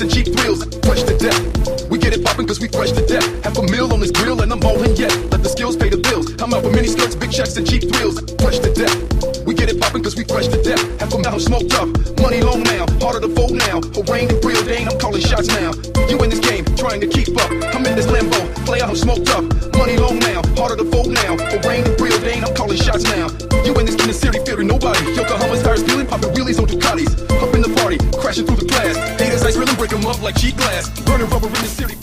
and cheap thrills. Fresh to death. We get it poppin' cause we fresh to death. Half a meal on this grill and I'm rolling yet. Let the skills pay the bills. I'm out with mini skirts, big checks, and cheap thrills. Fresh to death. We get it poppin' cause we fresh to death. Half a I'm smoked up. Money long now, harder to fold now. Rain and real Dane, I'm calling shots now. You in this game, trying to keep up. I'm in this limbo, player, I'm smoked up. Money long now, harder to fold now. Rain and real Dane, I'm calling shots now. You in this in the city, fearing nobody. Yokohama's tires peeling, poppin' wheelies on Ducatis. Up in the party, crashing through the glass. Rhythm, break 'em up like cheap glass. Burning rubber in the city,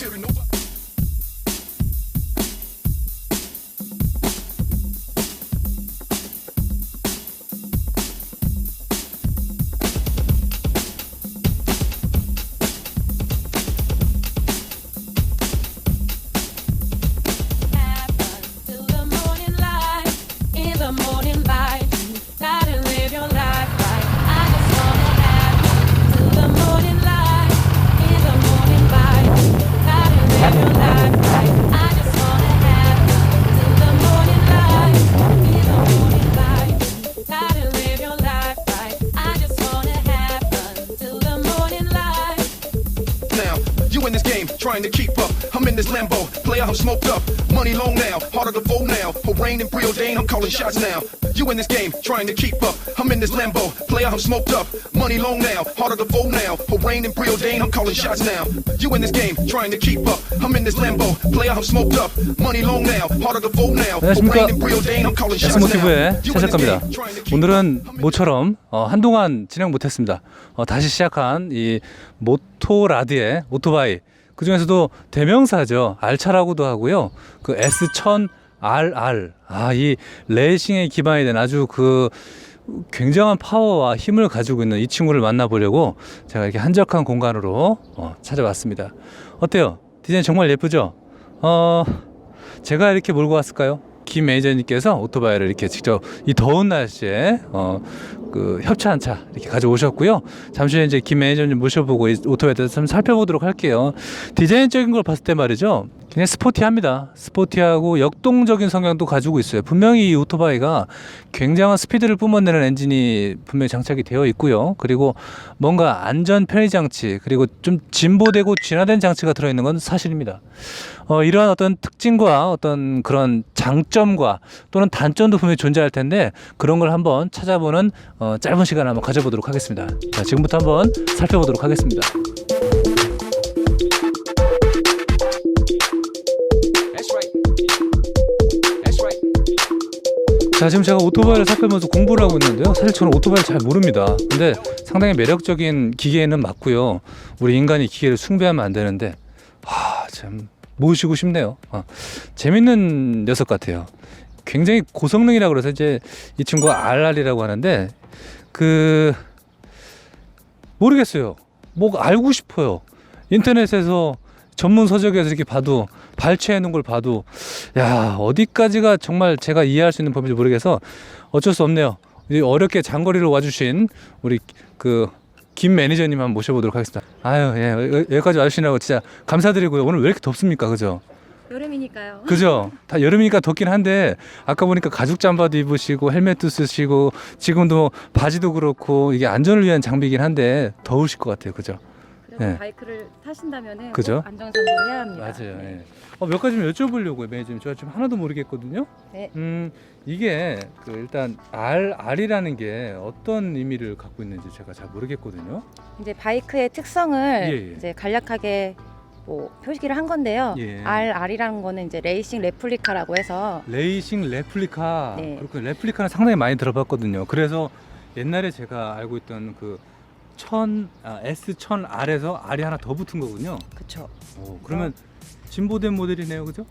trying to keep up. I'm in this limbo, player, I'm smoked up. Money long now, harder to fold now. For rain and preordained, I'm calling shots now. You in this game, trying to keep up. I'm in this limbo, player, I'm smoked up. Money long now, harder to fold now. For rain and preordained, I'm calling shots now. You in this game, trying to keep up. I'm in this limbo, player, I'm smoked up. Money long now, harder to fold now. 안녕하십니까. this 최석갑니다. 오늘은 모처럼 어, 한동안 진행 못했습니다. 어, 다시 시작한 이 모토라드의 오토바이 그 중에서도 대명사죠. 알차라고도 하고요. 그 S1000RR 아 이 레이싱에 기반이 된 아주 그 굉장한 파워와 힘을 가지고 있는 이 친구를 만나보려고 제가 이렇게 한적한 공간으로 어, 찾아왔습니다. 어때요? 디자인 정말 예쁘죠? 어, 제가 이렇게 몰고 왔을까요? 김 매니저님께서 오토바이를 이렇게 직접 이 더운 날씨에 어, 그 협찬 차 이렇게 가져오셨고요. 잠시 후에 이제 김 매니저님 모셔보고 이 오토바이에 대해서 좀 살펴보도록 할게요. 디자인적인 걸 봤을 때 말이죠. 그냥 스포티합니다. 스포티하고 역동적인 성향도 가지고 있어요. 분명히 이 오토바이가 굉장한 스피드를 뿜어내는 엔진이 분명히 장착이 되어 있고요. 그리고 뭔가 안전 편의 장치 그리고 좀 진보되고 진화된 장치가 들어있는 건 사실입니다. 어, 이러한 어떤 특징과 어떤 그런 장점과 또는 단점도 분명히 존재할 텐데 그런 걸 한번 찾아보는 어, 짧은 시간 을 한번 가져보도록 하겠습니다. 자, 지금부터 한번 살펴보도록 하겠습니다. 자, 지금 제가 오토바이를 살펴보면서 공부를 하고 있는데요. 사실 저는 오토바이를 잘 모릅니다. 근데 상당히 매력적인 기계는 맞고요. 우리 인간이 기계를 숭배하면 안 되는데, 아, 참, 모시고 싶네요. 아, 재밌는 녀석 같아요. 굉장히 고성능이라고 그래서 이제 이 친구가 RR이라고 하는데, 그, 모르겠어요. 뭐 알고 싶어요. 인터넷에서 전문 서적에서 이렇게 봐도 발췌해 놓은 걸 봐도 야 어디까지가 정말 제가 이해할 수 있는 법인지 모르겠어 어쩔 수 없네요. 이 어렵게 장거리를 와주신 우리 그 김 매니저님 한번 모셔보도록 하겠습니다. 아유 예 여- 여기까지 와주시라고 진짜 감사드리고요. 오늘 왜 이렇게 덥습니까, 그죠? 여름이니까요. 그죠? 다 여름이니까 덥긴 한데 아까 보니까 가죽 잠바도 입으시고 헬멧도 쓰시고 지금도 뭐 바지도 그렇고 이게 안전을 위한 장비긴 한데 더우실 것 같아요, 그죠? 네. 바이크를 타신다면은 그죠? 꼭 안전상으로 해야 합니다. 맞아요. 네. 예. 어, 몇 가지 좀 여쭤보려고요, 매니저님. 제가 지금 하나도 모르겠거든요. 네. 음, 이게 그 일단 R R이라는 게 어떤 의미를 갖고 있는지 제가 잘 모르겠거든요. 이제 바이크의 특성을 예, 예. 이제 간략하게 뭐 표시를 한 건데요. 예. RR이라는 거는 이제 레이싱 레플리카라고 해서 레이싱 레플리카. 네. 그렇군요. 레플리카는 상당히 많이 들어봤거든요. 그래서 옛날에 제가 알고 있던 그 1000, 아, S1000R에서 R이 하나 더 붙은 거군요. 오, 그러면 진보된 모델이네요, 그죠?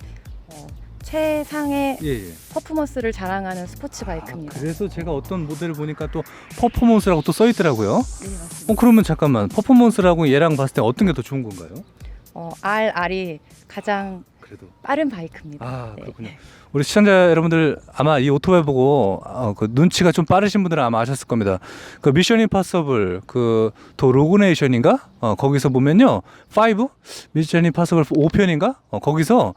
어, 최상의 예, 예. 퍼포먼스를 자랑하는 스포츠 아, 바이크입니다. 그래서 제가 어떤 모델을 보니까 또 퍼포먼스라고 또 써 있더라고요. 네, 맞습니다. 어 그러면 잠깐만 퍼포먼스라고 얘랑 봤을 때 어떤 게 더 좋은 건가요? 어, RR이 가장 그래도 빠른 바이크입니다. 아 네. 그렇군요. 우리 시청자 여러분들 아마 이 오토바이 보고 어, 그 눈치가 좀 빠르신 분들은 아마 아셨을 겁니다. 그 미션 임파서블 그더 로그네이션인가? 어 거기서 보면요. 5 미션 임파서블 5편인가? 어 거기서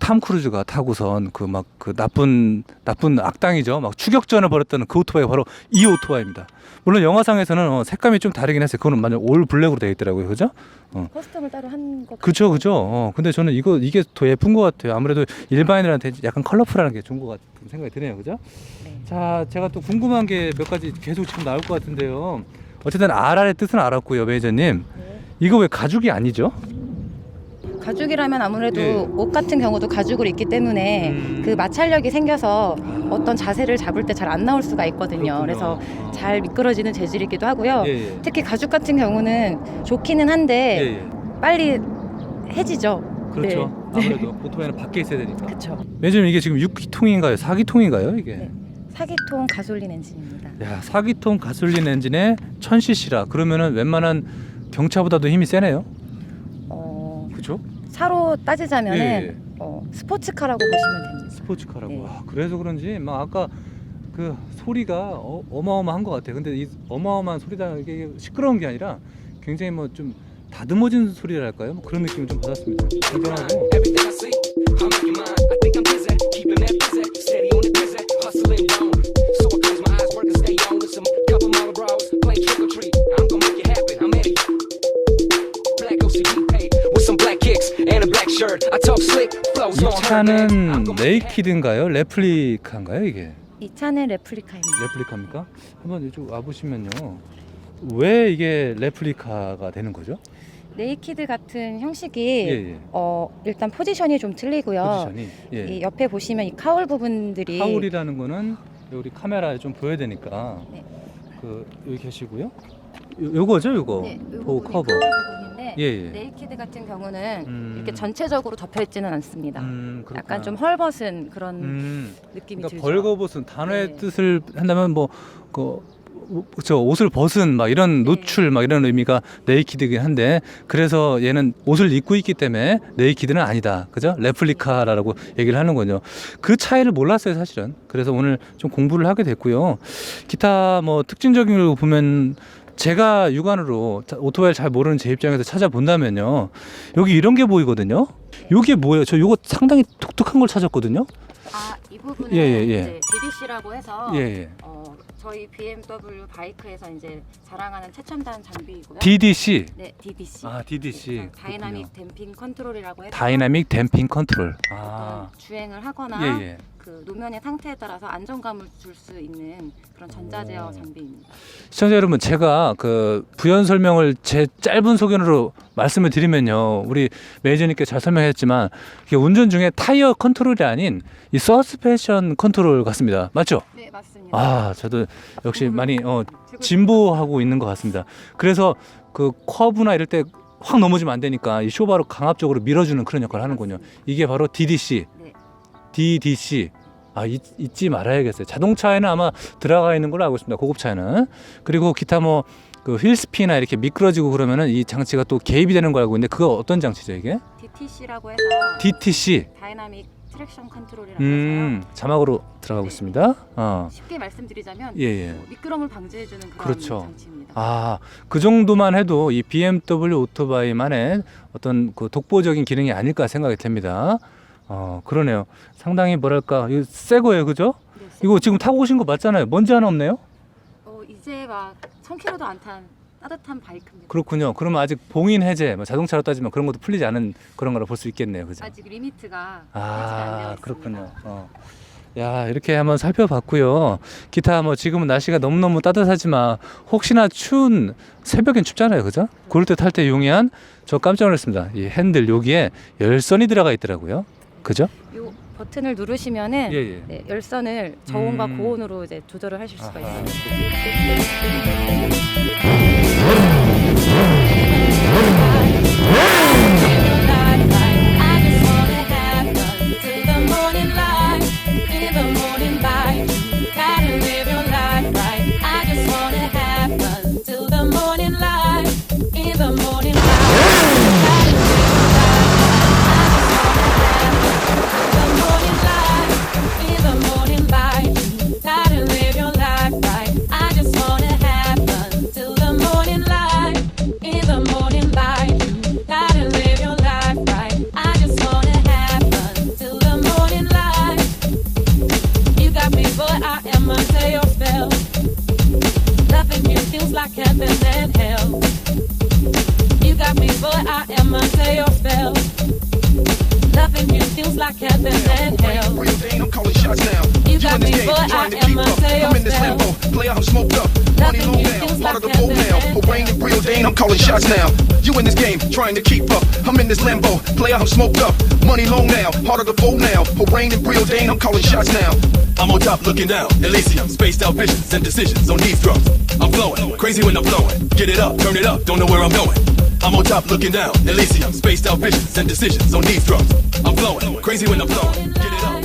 탐 크루즈가 타고선 그 막 그 나쁜 나쁜 악당이죠. 막 추격전을 벌였던 그 오토바이가 바로 이 오토바이입니다. 물론 영화상에서는 어, 색감이 좀 다르긴 했어요. 그거는 완전 올 블랙으로 되어 있더라고요. 그죠? 커스텀을 따로 한것 그죠, 그죠. 어, 근데 저는 이거 이게 더 예쁜 것 같아요. 아무래도 일반인들한테 약간 컬러풀한 게 좋은 것 같은 생각이 드네요, 그죠? 네. 자, 제가 또 궁금한 게 몇 가지 계속 지금 나올 것 같은데요. 어쨌든 RR의 뜻은 알았고요, 매니저님. 네. 이거 왜 가죽이 아니죠? 가죽이라면 아무래도 예. 옷 같은 경우도 가죽으로 있기 때문에 음. 그 마찰력이 생겨서 어떤 자세를 잡을 때 잘 안 나올 수가 있거든요. 그렇군요. 그래서 어. 잘 미끄러지는 재질이기도 하고요. 예, 예. 특히 가죽 같은 경우는 좋기는 예, 한데 예. 빨리 해지죠. 그렇죠. 아무래도 오토바이는 밖에 있어야 되니까. 그렇죠. 매니저님 이게 지금 6기통인가요? 4기통인가요, 이게? 네. 사기통 가솔린 엔진입니다. 야, 4기통 가솔린 엔진에 1000cc라. 그러면은 웬만한 경차보다도 힘이 세네요. 어, 그죠? 차로 따지자면은 예, 예. 어, 스포츠카라고 보시면 됩니다. 스포츠카라고. 네. 와, 그래서 그런지 막 아까 그 소리가 어, 어마어마한 것 같아요. 근데 이 어마어마한 소리다 이게 시끄러운 게 아니라 굉장히 뭐 좀 다듬어진 소리랄까요? 뭐 그런 느낌을 좀 받았습니다. 굉장하고 Everything I see, I'm making mine. I think I'm busy, keeping 차는. 네이키드인가요? 레플리카인가요? 이게 이 차는 레플리카입니다. 레플리카입니까? 한번 이쪽 와 보시면요. 왜 이게 레플리카가 되는 거죠? 네이키드 같은 형식이 예, 예. 어, 일단 포지션이 좀 틀리고요. 포지션이 예. 이 옆에 보시면 이 카울 부분들이 하울이라는 거는 우리 카메라에 좀 보여야 되니까 네. 그 여기 계시고요. 요, 요거죠, 요거. 네, 이 보호 커버. 부분인데 예, 예. 네이키드 같은 경우는 음. 이렇게 전체적으로 덮여 있지는 않습니다. 음, 그렇구나. 약간 좀 헐벗은 그런 음. 느낌이 그러니까 들죠. 벌거벗은 단어의 네. 뜻을 한다면 뭐그 저 옷을 벗은 막 이런 네. 노출 막 이런 의미가 네이키드긴 한데 그래서 얘는 옷을 입고 있기 때문에 네이키드는 아니다 그죠 레플리카라고 얘기를 하는군요 그 차이를 몰랐어요 사실은 그래서 오늘 좀 공부를 하게 됐고요 기타 뭐 특징적인 걸 보면 제가 육안으로 자- 오토바이를 잘 모르는 제 입장에서 찾아본다면요 여기 이런 게 보이거든요 요게 뭐예요 저 요거 상당히 독특한 걸 찾았거든요 아, 이 부분은 예, 예, 예. 이제 DDC라고 해서 예, 예. 어, 저희 BMW 바이크에서 이제 자랑하는 최첨단 장비이고요. DDC 네, DDC. 아 DDC 그래서 다이나믹 댐핑 컨트롤이라고 해서 다이나믹 댐핑 컨트롤. 어떤 아. 주행을 하거나 예, 예. 그 노면의 상태에 따라서 안정감을 줄 수 있는 그런 전자 제어 오. 장비입니다. 시청자 여러분, 제가 그 부연 설명을 제 짧은 소견으로 말씀을 드리면요. 우리 매니저님께 잘 설명했지만 이게 운전 중에 타이어 컨트롤이 아닌 이 서스펜션 컨트롤 같습니다. 맞죠? 네, 맞습니다. 아, 저도 역시 많이 어, 진보하고 있는 것 같습니다. 그래서 그 커브나 이럴 때 확 넘어지면 안 되니까 이 쇼바로 강압적으로 밀어주는 그런 역할을 하는군요. 이게 바로 DDC. 네. DDC. 아, 잊, 잊지 말아야겠어요. 자동차에는 아마 들어가 있는 걸로 알고 있습니다. 고급차에는. 그리고 기타 뭐, 그 휠스피나 이렇게 미끄러지고 그러면은 이 장치가 또 개입이 되는 걸 알고 있는데 그거 어떤 장치죠, 이게? DTC라고 해서 DTC. 다이나믹 트랙션 컨트롤이라고 음, 자막으로 들어가고 네. 있습니다. 어. 쉽게 말씀드리자면 예, 예. 뭐 미끄럼을 방지해 주는 그런 그렇죠. 장치입니다. 아, 그 정도만 해도 이 BMW 오토바이만의 어떤 그 독보적인 기능이 아닐까 생각이 됩니다. 어, 그러네요. 상당히 뭐랄까, 이거 새 거예요, 그죠? 네, 이거 지금 타고 오신 거 맞잖아요. 먼지 하나 없네요? 어, 이제 막 1000km도 안 탄 따뜻한 바이크입니다. 그렇군요. 그러면 아직 봉인 해제, 뭐 자동차로 따지면 그런 것도 풀리지 않은 그런 거라 볼 수 있겠네요, 그죠? 아직 리미트가 해지가 안 되어 아, 있습니다. 그렇군요. 어. 야, 이렇게 한번 살펴봤고요. 기타 뭐 지금은 날씨가 너무너무 따뜻하지만 혹시나 추운 새벽엔 춥잖아요. 그죠? 그럴 때 탈 때 용이한 저 깜짝 놀랐습니다. 이 핸들 여기에 열선이 들어가 있더라고요. 그죠? 요 버튼을 누르시면은 예, 예. 네, 열선을 저온과 음. 고온으로 이제 조절을 하실 수가 아하. 있어요. Heaven and hell. You got me, boy, I am under your spell. Loving you feels like heaven and hell. Real Dane, I'm calling shots now. You in got this me, game, boy, trying I to keep am up. under your I'm in this spell. limbo, player, I'm smoked up. Money Loving low you now, feels part of the like heaven now. and Rain and real Dane, I'm calling shots now. You in this game, trying to keep up. I'm in this limbo, player, I'm smoked up. Money low now, part of the fold now. Rain and real Dane, I'm calling shots now. I'm on top looking down. Elysium, spaced out visions and decisions on these drums. I'm flowing, crazy when I'm blowing. Get it up, turn it up, don't know where I'm going. I'm on top looking down. Elysium, spaced out visions and decisions on these drums. I'm flowing, crazy when I'm blowing. Get it up.